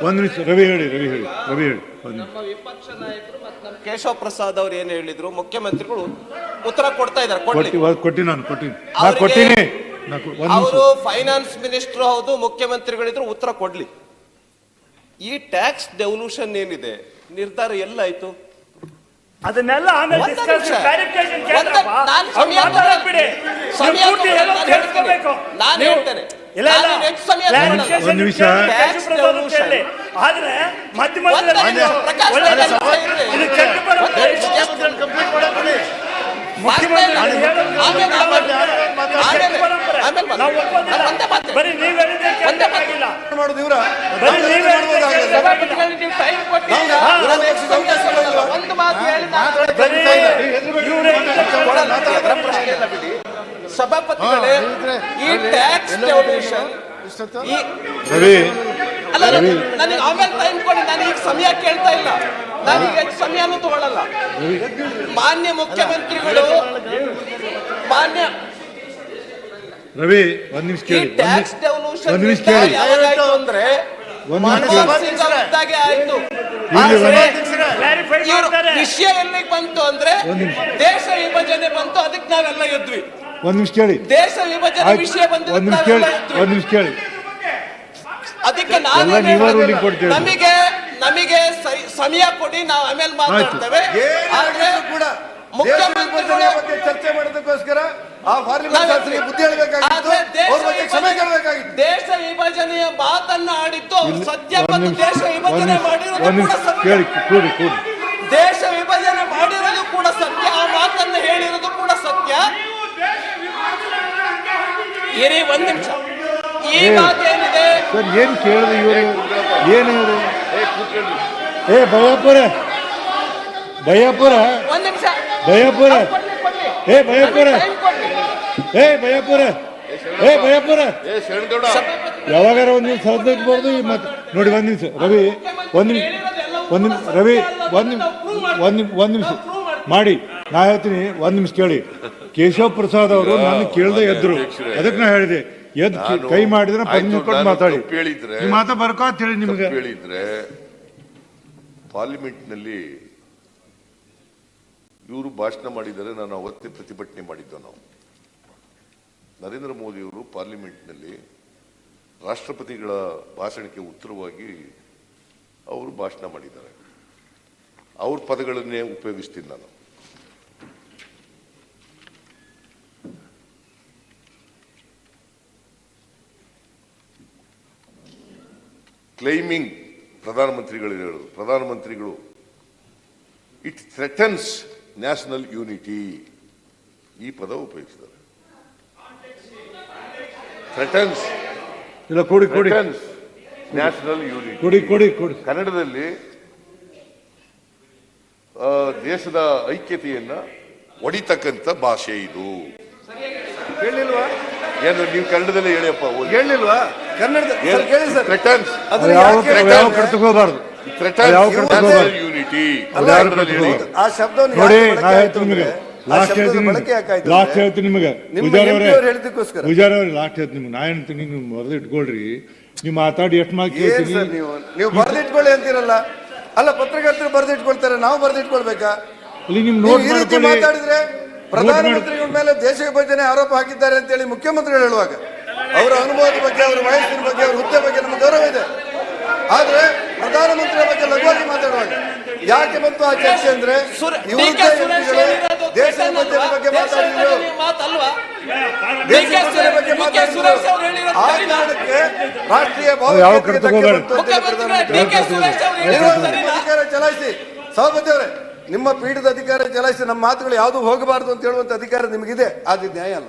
ಒಂದು ನಿಮಿಷ ರವಿ ಹೇಳಿ ರವಿ ಹೇಳಿ ರವಿ ಹೇಳಿ. ಒಂದು ನಮ್ಮ ವಿಪಕ್ಷ ನಾಯಕರು ಮತ್ತು ನಮ್ಮ ಕೇಶವ ಪ್ರಸಾದ್ ಅವ್ರು ಏನು ಹೇಳಿದ್ರು ಮುಖ್ಯಮಂತ್ರಿಗಳು ಉತ್ತರ ಕೊಡ್ತಾ ಇದ್ದಾರೆ ಕೊಡ್ಲಿ. ಕೊಟ್ಟಿ ನಾನು ಕೊಟ್ಟಿನಿ ನಾ ಕೊಟ್ಟಿನಿ. ನಾ ಕೊ- ಒಂದು ನಿಮಿಷ. ಅವರು ಫೈನಾನ್ಸ್ ಮಿನಿಸ್ಟರ್ ಹೌದು ಮುಖ್ಯಮಂತ್ರಿಗಳಿದ್ರು ಉತ್ತರ ಕೊಡ್ಲಿ. ಈ ಟ್ಯಾಕ್ಸ್ ಡೆವಲ್ಯೂಷನ್ ಏನಿದೆ? ನಿರ್ಧಾರ ಎಲ್ಲಾಯ್ತು? ಅದನ್ನೆಲ್ಲ ಆಮೇಲೆ ಒಂದೇ ಡಿಸ್ಕಸ್ ನಿಮಿಷ. ಕ್ಲಾರಿಫಿಕೇಶನ್ ಒಂದೇ- ಕೇಳ್ರಪ್ಪ ನಾನು ಅವ್ರು ಸಮಯ ಮಾತಾಡೋದ್ ಬಿಡಿ ಸಮಯ ನೀವು ಪೂರ್ತಿ ತಗೊಳ್ಳೋದು ಹೇಳೋದು ನಾನು ನೀವು- ಹೇಳ್ತೇನೆ. ಇಲ್ಲ ಇಲ್ಲ ನಾನು ಹೆಚ್ಚು ಸಮಯ. ಒಂದು ನಿಮಿಷ. Tax devolution. ಆದ್ರೆ ಮಧ್ಯ ಮಧ್ಯದಲ್ಲಿ. ಪ್ರಕಾಶ್ ಒಳ್ಳೆ ಇರ್ಲಿ. ಇದು ಕೆಟ್ಟ ಪರಂಪರೆ. ಮುಖ್ಯಮಂತ್ರಿ ಆಮೇಲೆ ಹೇಳೋದು ಆಮೇಲೆ ಆಮೇಲೆ ಆಮೇಲೆ ಪರಂಪರೆ. ಆಮೇಲೆ ಮಾತಾಡಿ. ನಾವು ಒಪ್ಪೋದಿಲ್ಲ. ನಾನು ಒಂದೇ ಮಾತು. ಬರೀ ನೀವ್ ಹೇಳಿದ್ದೆ ಒಂದೇ ಮಾತು. ಮಾಡೋದು ಇವರ ಬರೀ ನೀವ್ ಹೇಳಿದ್ದೆ ಕೇಳಬೇಕಾಗಿಲ್ಲ. ಸಭಾಪತಿಗಳಿಗೆ ನೀವು ಟೈಮ್ ಕೊಟ್ಟಿಲ್ಲ. ಒಂದು ಮಾತು ಹೇಳಿ ನಾನು ಬರೀ ಇವ್ರು ಹೇಳಿದ್ದೆ. ಅದರ ಪ್ರಶ್ನೆ ಇಲ್ಲ ಬಿಡಿ ಸಭಾಪತಿಗಳೇ ಈ ಟ್ಯಾಕ್ಸ್ ಡೆವಲ್ಯೂಷನ್ ಈ ರವಿ. ಅಲ್ಲ ನನಗೆ ಆಮೇಲೆ ಟೈಮ್ ಕೊಡಿ ನಾನು ಈಗ ಸಮಯ ಕೇಳ್ತಾ ಇಲ್ಲ. ನಾನು ಈಗ ಹೆಚ್ಚು ಸಮಯನೂ ತಗೊಳ್ಳಲ್ಲ ಮಾನ್ಯ ಮುಖ್ಯಮಂತ್ರಿಗಳು ಮಾನ್ಯ ರವಿ ಒಂದು ನಿಮಿಷ ಕೇಳಿ ಟ್ಯಾಕ್ಸ್ ಡೆವಲ್ಯೂಷನ್ ನಿಮಿಷ ಕೇಳಿ. ಯಾವಾಗಾಯ್ತು ಅಂದ್ರೆ ಆಯ್ತು. ವಿಷಯ ಎಲ್ಲಿಗೆ ಬಂತು ಅಂದ್ರೆ. ದೇಶ ವಿಭಜನೆ ಬಂತು ಅದಕ್ಕೆ ನಾವೆಲ್ಲ ಎದ್ವಿ. ಒಂದು ನಿಮಿಷ ಕೇಳಿ. ದೇಶ ವಿಭಜನೆ ವಿಷಯ ಬಂದಿದೆ ಒಂದು ನಿಮಿಷ ಕೇಳಿ. ಒಂದು ನಿಮಿಷ ಕೇಳಿ. ಅದಕ್ಕೆ ನಾನು ನೀವೇ ruling ನಮಗೆ ನಮಗೆ ಸಮಯ ಕೊಡಿ ನಾವು ಆಮೇಲೆ ಮಾತಾಡ್ತೇವೆ. ಆದ್ರೆ ಮುಖ್ಯಮಂತ್ರಿಗಳು ಬಗ್ಗೆ ಚರ್ಚೆ ಮಾಡೋದಕ್ಕೋಸ್ಕರ ಆ ಪಾರ್ಲಿಮೆಂಟ್ ಸದಸ್ಯರಿಗೆ ಬುದ್ಧಿ ಹೇಳಬೇಕಾಗಿತ್ತು. ಆದ್ರೆ ದೇಶ ಅವ್ರ ಬಗ್ಗೆ ಕ್ಷಮೆ ಕೇಳಬೇಕಾಗಿತ್ತು. ದೇಶ ವಿಭಜನೆಯ ಮಾತನ್ನ ಆಡಿತ್ತು ಅವ್ರು ಬಂದು ಸತ್ಯ ಮತ್ತು ದೇಶ ವಿಭಜನೆ ಮಾಡಿರೋದು ಒಂದು ಕೂಡ ನಿಮಿಷ ಸತ್ಯ. ಕೇಳಿ ಕೂಡಿ ಕೂಡಿ. ದೇಶ ವಿಭಜನೆ ಮಾಡಿರೋದು ಕೂಡ ಸತ್ಯ. ಆ ಮಾತನ್ನ ಹೇಳಿರೋದು ಕೂಡ ಸತ್ಯ. ಇರಿ ಒಂದು ನಿಮಿಷ. ಈ ಏ. ಮಾತೇನಿದೆ ಸರ್ ಏನು ಕೇಳಿದೆ ಇವರು? ಏನು ಇವರು? ಏ ಭಯಪುರ. ಭಯಪುರ. ಒಂದ್ ನಿಮಿಷ. ಭಯಪುರ. ಏ ಭಯಪುರ. ಏ ಭಯಪುರ. ಏ ಭಯಪುರ. ಯಾವಾಗಾರ ಒಂದು ನಿಮಿಷ ಸದ್ದಿರ್ಬೋದು ಮತ್ತೆ ನೋಡಿ ಒಂದು ನಿಮಿಷ. ರವಿ ಒಂದು ನಿಮಿಷ. ಒಂದು ನಿಮಿಷ. ರವಿ ಒಂದು ನಿಮಿಷ. ಒಂದು ನಿಮಿಷ ಒಂದು ನಿಮಿಷ. ಮಾಡಿ. ನಾ ಹೇಳ್ತೀನಿ ಒಂದ್ ನಿಮಿಷ ಕೇಳಿ. ಕೇಶವ್ ಪ್ರಸಾದ್ ಅವರು ನಾನು ಕೇಳ್ದೆ ಎದ್ರು. ಅದಕ್ಕೆ ನಾ ಹೇಳಿದೆ? ಎದ್ ಕೈ- ಮಾಡಿದ್ರೆ ಕೊಟ್ಟು ಮಾತಾಡಿ. ಕೇಳಿದ್ರೆ ಮಾತ ಬರ್ಕೋ ಅಂತ ಹೇಳಿ ನಿಮ್ಗೆ. ಹೇಳಿದ್ರೆ ಪಾರ್ಲಿಮೆಂಟ್ನಲ್ಲಿ ಇವರು ಭಾಷಣ ಮಾಡಿದರೆ ನಾನು ಅವತ್ತೇ ಪ್ರತಿಭಟನೆ ಮಾಡಿದ್ದೆ ನಾವು. ನರೇಂದ್ರ ಮೋದಿ ಅವರು ಪಾರ್ಲಿಮೆಂಟ್ನಲ್ಲಿ ರಾಷ್ಟ್ರಪತಿಗಳ ಭಾಷಣಕ್ಕೆ ಉತ್ತರವಾಗಿ ಅವರು ಭಾಷಣ ಮಾಡಿದ್ದಾರೆ. ಅವ್ರ ಪದಗಳನ್ನೇ ಉಪಯೋಗಿಸ್ತೀನಿ ನಾನು. ಕ್ಲೈಮಿಂಗ್ ಪ್ರಧಾನಮಂತ್ರಿಗಳು ಹೇಳೋದು ಪ್ರಧಾನಮಂತ್ರಿಗಳು ಇಟ್ ಥ್ರೆಟನ್ಸ್ ನ್ಯಾಷನಲ್ ಯೂನಿಟಿ ಈ ಪದ ಉಪಯೋಗಿಸಿದ್ದಾರೆ. ಥ್ರೆಟನ್ಸ್ ಇಲ್ಲ ಕೊಡಿ ಕೊಡಿ. ಥ್ರೆಟನ್ಸ್ ನ್ಯಾಷನಲ್ ಯೂನಿಟಿ ಕೊಡಿ ಕೊಡಿ ಕೊಡಿ. ಕನ್ನಡದಲ್ಲಿ ಆ, ದೇಶದ ಐಕ್ಯತೆಯನ್ನ ಒಡಿತಕ್ಕಂಥ ಭಾಷೆ ಇದು. ಹೇಳಿಲ್ವಾ ಏನು ನೀವು ಕನ್ನಡದಲ್ಲಿ ಹೇಳಿಯಪ್ಪ. ಹೇಳಿಲ್ವಾ? ಕನ್ನಡದ ಸರ್ ಕೇಳಿ ಸರ್. ಥ್ರೆಟನ್ಸ್ ಯಾವ ಯಾಕೆ ಯಾವ ಹೇಳಿದ್ರೆ- ಕಡೆ ತಗೋಬಾರ್ದು ಥ್ರೆಟನ್ಸ್ ಯಾವ ಕಡೆ ನ್ಯಾಷನಲ್ ತಗೋಬಾರ್ದು ಯೂನಿಟಿ ಕನ್ನಡದಲ್ಲಿ ಆ ಶಬ್ದವನ್ನು ನೋಡಿ ನಾ ಹೇಳ್ತೀನಿ ನಿಮಗೆ. ಲಾಸ್ಟ್ ಹೇಳ್ತೀನಿ ಲಾಸ್ಟ್ ಹೇಳ್ತೀನಿ ನಿಮಗೆ. ಪೂಜಾರಿ ಅವರೇ. ಪೂಜಾರಿ ಅವ್ರೆ ಲಾಸ್ಟ್ ಹೇಳ್ತೀನಿ ನಿಮಗೆ. ನಾ ಹೇಳ್ತೀನಿ? ನೀವು ಇಟ್ಕೊಳ್ರಿ ನೀವು ಮಾತಾಡಿ ಎಷ್ಟು ಮಾತು ಕೇಳ್ತೀನಿ. ನೀವು? ನೀವು ಬರ್ದಿಟ್ಕೊಳ್ಳಿ ಅಂತೀರಲ್ಲ? ಅಲ್ಲ ಪತ್ರಕರ್ತರು ಬರ್ದಿಟ್ಕೊಳ್ತಾರೆ ನಾವು ಬರ್ದಿಟ್ಕೊಳ್ಬೇಕಾ? ಇಲ್ಲಿ ನಿಮ್ ನೀವು ನೋಟ್ ಮಾಡ್ಕೊಳ್ಳಿ. ಮಾತಾಡಿದ್ರೆ ಪ್ರಧಾನಮಂತ್ರಿಗಳ ಮೇಲೆ ದೇಶ ವಿಭಜನೆ ಆರೋಪ ಹಾಕಿದ್ದಾರೆ ಅಂತ ಹೇಳಿ ಮುಖ್ಯಮಂತ್ರಿಗಳು ಹೇಳುವಾಗ. ಅವರ ಅನುಭವದ ಬಗ್ಗೆ ಅವರ ವಯಸ್ಸಿನ ಬಗ್ಗೆ ಅವರ ಹುದ್ದೆ ಬಗ್ಗೆ ನಮಗೆ ಗೌರವ ಇದೆ. ಆದ್ರೆ ಪ್ರಧಾನಮಂತ್ರಿಯ ಬಗ್ಗೆ ಲಘುವಾಗಿ ಮಾತಾಡುವಾಗ ಯಾಕೆ ಬಂತು ಆ ಚರ್ಚೆ ಅಂದ್ರೆ ದೇಶ ವಿಭಜನೆ ಬಗ್ಗೆ ಮಾತಾಡಿದ್ರು? ದೇಶ ವಿಭಜನೆ ಬಗ್ಗೆ ಸುರೇಶ್- ಕೆ ಸುರೇಶ್ ಅವ್ರು ಮಾತಾಡಿದ್ರು ಹೇಳಿರೋದು ಆ ಕಾರಣಕ್ಕೆ ರಾಷ್ಟ್ರೀಯ? ಚಲಾಯಿಸಿ. ಸಭಾಪತಿ ಅವರೇ ನಿಮ್ಮ ಪೀಠದ ಅಧಿಕಾರ ಚಲಾಯಿಸಿ ನಮ್ಮ ಮಾತುಗಳು ಯಾವುದು ಹೋಗಬಾರದು ಅಂತ ಹೇಳುವಂತ ಅಧಿಕಾರ ನಿಮಗಿದೆ. ಅದು ನ್ಯಾಯ ಅಲ್ಲ.